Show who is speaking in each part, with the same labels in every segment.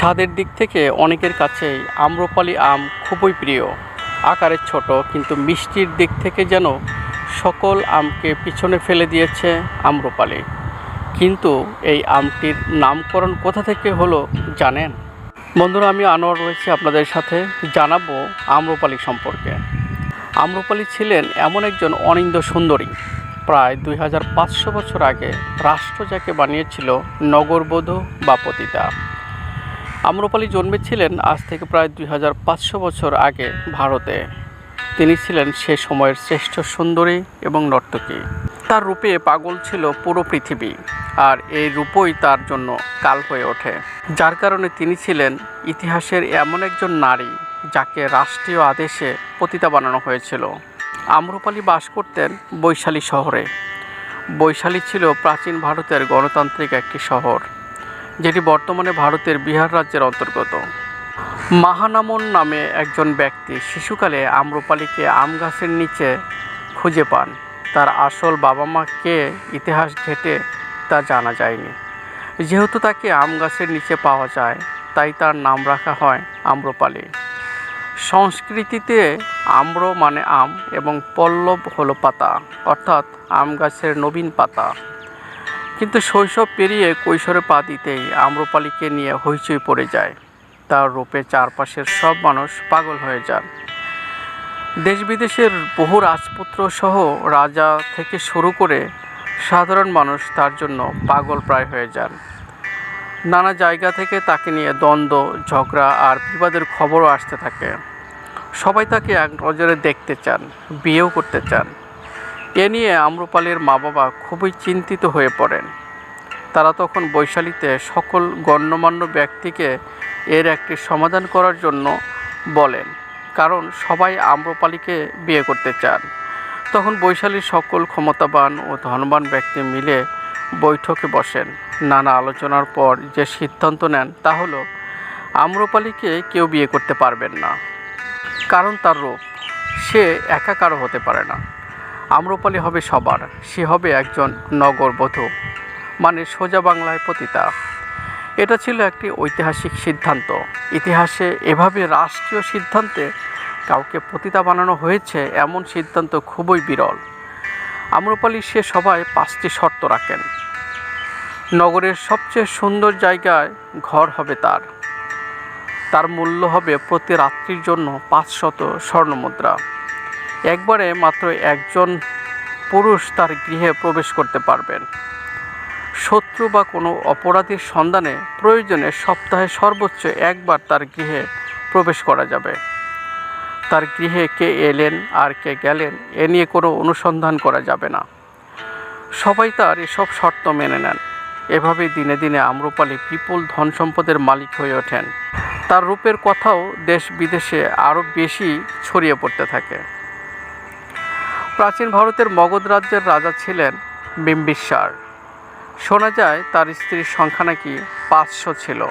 Speaker 1: স্বাদের দিক থেকে অনেকের কাছেই আম্রপালি আম খুবই প্রিয়। আকারে ছোট, কিন্তু মিষ্টির দিক থেকে যেন সকল আমকে পিছনে ফেলে দিয়েছে আম্রপালি কিন্তু এই আমটির নামকরণ কোথা থেকে হলো জানেন? বন্ধুরা, আমি আনোয়ার রয়েছি আপনাদের সাথে জানাব আম্রপালি সম্পর্কে। আম্রপালি ছিলেন এমন একজন অনিন্দ সুন্দরী। প্রায় দুই হাজার পাঁচশো বছর আগে রাষ্ট্র যাকে বানিয়েছিল নগরবধূ বা পতিতা। আম্রপালি জন্মেছিলেন আজ থেকে প্রায় দুই হাজার পাঁচশো বছর আগে ভারতে। তিনি ছিলেন সে সময়ের শ্রেষ্ঠ সুন্দরী এবং নর্তকী। তার রূপে পাগল ছিল পুরো পৃথিবী, আর এই রূপই তার জন্য কাল হয়ে ওঠে। যার কারণে তিনি ছিলেন ইতিহাসের এমন একজন নারী যাকে রাষ্ট্রীয় আদেশে পতিতা বানানো হয়েছিল। আম্রপালি বাস করতেন বৈশালী শহরে। বৈশালী ছিল প্রাচীন ভারতের গণতান্ত্রিক একটি শহর। যেটি বর্তমানে ভারতের বিহার রাজ্যের অন্তর্গত। মাহানামন নামে একজন ব্যক্তি শিশুকালে আম্রপালিকে আম গাছের নিচে খুঁজে পান। তার আসল বাবা মা কে, ইতিহাস ঘেটে তা জানা যায়নি। যেহেতু তাকে আম গাছের নিচে পাওয়া যায়, তাই তার নাম রাখা হয় আম্রপালি। সংস্কৃতিতে আম্র মানে আম এবং পল্লব হলো পাতা, অর্থাৎ আম গাছের নবীন পাতা। কিন্তু শৈশব পেরিয়ে কৈশোরে পা দিতেই আম্রপালিকে নিয়ে হইচই পড়ে যায়। তার রূপে চারপাশের সব মানুষ পাগল হয়ে যান। দেশ বিদেশের বহু রাজপুত্র সহ রাজা থেকে শুরু করে সাধারণ মানুষ তার জন্য পাগল প্রায় হয়ে যান। নানা জায়গা থেকে তাকে নিয়ে দ্বন্দ্ব, ঝগড়া আর বিবাদের খবরও আসতে থাকে। সবাই তাকে এক নজরে দেখতে চান, বিয়েও করতে চান। এ নিয়ে আম্রপালির মা বাবা খুবই চিন্তিত হয়ে পড়েন। তারা তখন বৈশালীতে সকল গণ্যমান্য ব্যক্তিকে এর একটি সমাধান করার জন্য বলেন, কারণ সবাই আম্রপালিকে বিয়ে করতে চান। তখন বৈশালীর সকল ক্ষমতাবান ও ধনবান ব্যক্তি মিলে বৈঠকে বসেন। নানা আলোচনার পর যে সিদ্ধান্ত নেন তা হলো, আম্রপালিকে কেউ বিয়ে করতে পারবেন না, কারণ তার রূপ, সে একাকারও হতে পারে না। আম্রপালি হবে সবার, সে হবে একজন নগরবধূ মানে সোজা বাংলায় পতিতা। এটা ছিল একটি ঐতিহাসিক সিদ্ধান্ত। ইতিহাসে এভাবে রাষ্ট্রীয় সিদ্ধান্তে কাউকে পতিতা বানানো হয়েছে, এমন সিদ্ধান্ত খুবই বিরল। আম্রপালি সে সবাই পাঁচটি শর্ত রাখেন। নগরের সবচেয়ে সুন্দর জায়গায় ঘর হবে তার। তার মূল্য হবে প্রতি রাত্রির জন্য পাঁচশত স্বর্ণমুদ্রা। একবারে মাত্র একজন পুরুষ তার গৃহে প্রবেশ করতে পারবেন। শত্রু বা কোনো অপরাধীর সন্ধানে প্রয়োজনে সপ্তাহে সর্বোচ্চ একবার তার গৃহে প্রবেশ করা যাবে। তার গৃহে কে এলেন, আর কে গেলেন, এ নিয়ে কোনো অনুসন্ধান করা যাবে না। সবাই তার এসব শর্ত মেনে নেন। এভাবে দিনে দিনে আম্রপালি বিপুল ধন সম্পদের মালিক হয়ে ওঠেন। তার রূপের কথাও দেশ বিদেশে আরও বেশি ছড়িয়ে পড়তে থাকে। প্রাচীন ভারতের মগধ রাজ্যের রাজা ছিলেন বিম্বিসার। শোনা যায়, তার স্ত্রীর সংখ্যা নাকি পাঁচশো ছিল।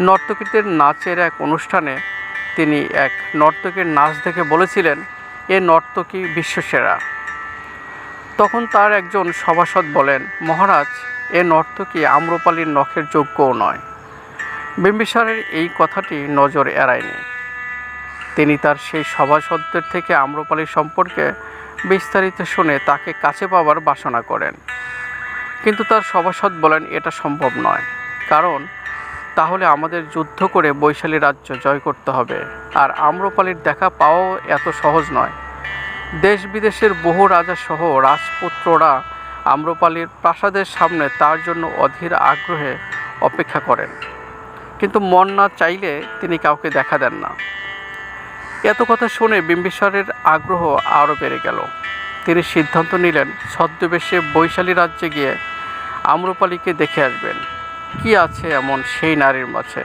Speaker 1: নর্তকীদের নাচের এক অনুষ্ঠানে তিনি এক নর্তকীর নাচ দেখে বলেছিলেন, এ নর্তকী বিশ্বসেরা। তখন তার একজন সভাসদ বলেন, মহারাজ, এ নর্তকী আম্রপালির নখের যোগ্যও নয়। বিম্বিসারের এই কথাটি নজর এড়ায়নি। তিনি তার সেই সভাসদদের থেকে আম্রপালি সম্পর্কে বিস্তারিত শুনে তাকে কাছে পাওয়ার বাসনা করেন। কিন্তু তার সভাসদ বলেন, এটা সম্ভব নয়। কারণ তাহলে আমাদের যুদ্ধ করে বৈশালী রাজ্য জয় করতে হবে। আর আম্রপালির দেখা পাওয়াও এত সহজ নয়। দেশ বিদেশের বহু রাজা সহ রাজপুত্ররা আম্রপালির প্রাসাদের সামনে তার জন্য অধীর আগ্রহে অপেক্ষা করেন। কিন্তু মন না চাইলে তিনি কাউকে দেখা দেন না। এত কথা শুনে বিম্বিসারের আগ্রহ আরও বেড়ে গেল। তিনি সিদ্ধান্ত নিলেন, ছদ্মবেশে বৈশালী রাজ্যে গিয়ে আম্রপালিকে দেখে আসবেন। কি আছে এমন সেই নারীর মাঝে,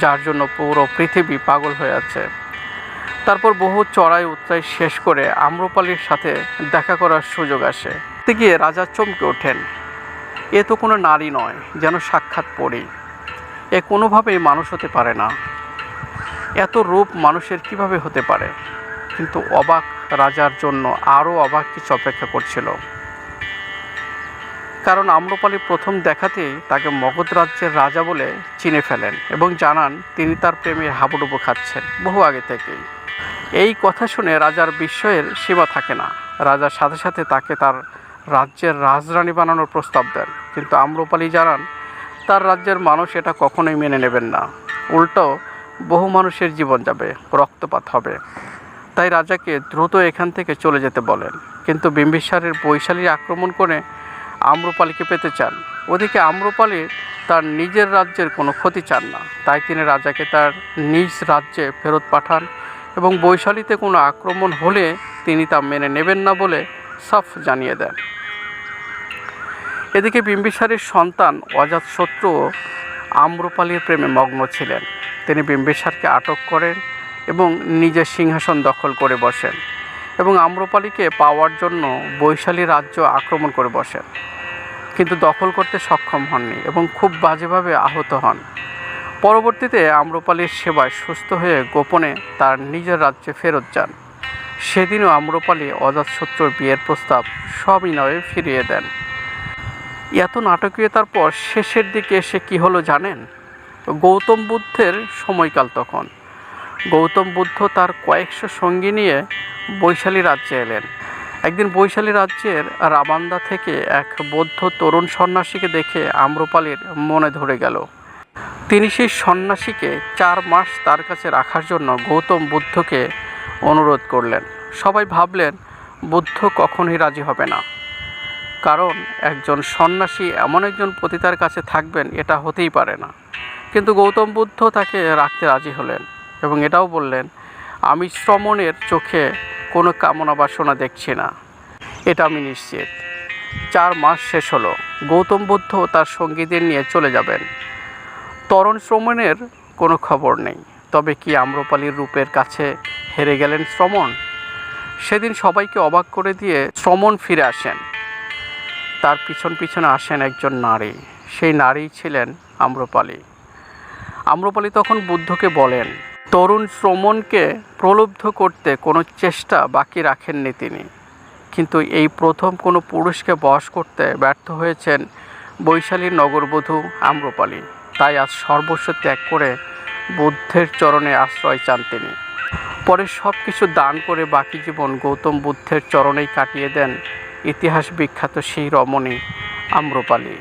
Speaker 1: যার জন্য পুরো পৃথিবী পাগল হয়ে আছে? তারপর বহু চড়াই উত্তরাই শেষ করে আম্রপালির সাথে দেখা করার সুযোগ আসে। গিয়ে রাজা চমকে ওঠেন, এ তো কোনো নারী নয়, যেন সাক্ষাৎ পড়ি। এ কোনোভাবেই মানুষ হতে পারে না। এত রূপ মানুষের কীভাবে হতে পারে? কিন্তু অবাক রাজার জন্য আরও অবাক কিছু অপেক্ষা করছিল। কারণ আম্রপালি প্রথম দেখাতেই তাকে মগধ রাজ্যের রাজা বলে চিনে ফেলেন এবং জানান তিনি তার প্রেমে হাবুডুবু খাচ্ছেন বহু আগে থেকেই। এই কথা শুনে রাজার বিস্ময়ের সীমা থাকে না। রাজার সাথে সাথে তাকে তার রাজ্যের রাজরানী বানানোর প্রস্তাব দেন। কিন্তু আম্রপালি জানান, তার রাজ্যের মানুষ এটা কখনোই মেনে নেবেন না। উল্টো বহু মানুষের জীবন যাবে, রক্তপাত হবে। তাই রাজাকে দ্রুত এখান থেকে চলে যেতে বলেন। কিন্তু বিম্বিসারের বৈশালী আক্রমণ করে আম্রপালিকে পেতে চান। ওদিকে আম্রপালি তার নিজের রাজ্যের কোনো ক্ষতি চান না। তাই তিনি রাজাকে তার নিজ রাজ্যে ফেরত পাঠান এবং বৈশালীতে কোনো আক্রমণ হলে তিনি তা মেনে নেবেন না বলে সাফ জানিয়ে দেন। এদিকে বিম্বিসারের সন্তান অজাতশত্রুও আম্রপালির প্রেমে মগ্ন ছিলেন। তিনি বিম্বিসারকে আটক করেন এবং নিজের সিংহাসন দখল করে বসেন এবং আম্রপালিকে পাওয়ার জন্য বৈশালী রাজ্য আক্রমণ করে বসেন। কিন্তু দখল করতে সক্ষম হননি এবং খুব বাজেভাবে আহত হন। পরবর্তীতে আম্রপালির সেবায় সুস্থ হয়ে গোপনে তার নিজের রাজ্যে ফেরত যান। সেদিনও আম্রপালি অজাতশত্রুর বিয়ের প্রস্তাব সবিনয়ে ফিরিয়ে দেন। এত নাটকীয়তার পর শেষের দিকে এসে কি হলো জানেন? গৌতম বুদ্ধের সময়কাল তখন। গৌতম বুদ্ধ তার কয়েকশো সঙ্গী নিয়ে বৈশালী রাজ্যে এলেন। একদিন বৈশালী রাজ্যের রাবান্দা থেকে এক বৌদ্ধ তরুণ সন্ন্যাসীকে দেখে আম্রপালির মনে ধরে গেল। তিনি সেই সন্ন্যাসীকে চার মাস তার কাছে রাখার জন্য গৌতম বুদ্ধকে অনুরোধ করলেন। সবাই ভাবলেন, বুদ্ধ কখনোই রাজি হবে না। কারণ একজন সন্ন্যাসী এমন একজন পতিতার কাছে থাকবেন, এটা হতেই পারে না। কিন্তু গৌতম বুদ্ধ তাকে রাখতে রাজি হলেন এবং এটাও বললেন, আমি শ্রমণের চোখে কোনো কামনা বাসনা দেখছি না। এটা আমি নিশ্চিত। চার মাস শেষ হলো। গৌতম বুদ্ধ তার সঙ্গীদের নিয়ে চলে যাবেন। তরণ শ্রমণের কোনো খবর নেই। তবে কি আম্রপালির রূপের কাছে হেরে গেলেন শ্রমণ? সেদিন সবাইকে অবাক করে দিয়ে শ্রমণ ফিরে আসেন। তার পিছন পিছনে আসেন একজন নারী। সেই নারী ছিলেন আম্রপালি। আম্রপালি তখন বুদ্ধকে বলেন, তরুণ শ্রমণকে প্রলুব্ধ করতে কোনো চেষ্টা বাকি রাখেননি তিনি। কিন্তু এই প্রথম কোনো পুরুষকে বশ করতে ব্যর্থ হয়েছেন বৈশালীর নগরবধূ আম্রপালি। তাই আজ সর্বস্ব ত্যাগ করে বুদ্ধের চরণে আশ্রয় চান তিনি। পরে সব কিছু দান করে বাকি জীবন গৌতম বুদ্ধের চরণেই কাটিয়ে দেন ইতিহাস বিখ্যাত সেই রমণী আম্রপালি।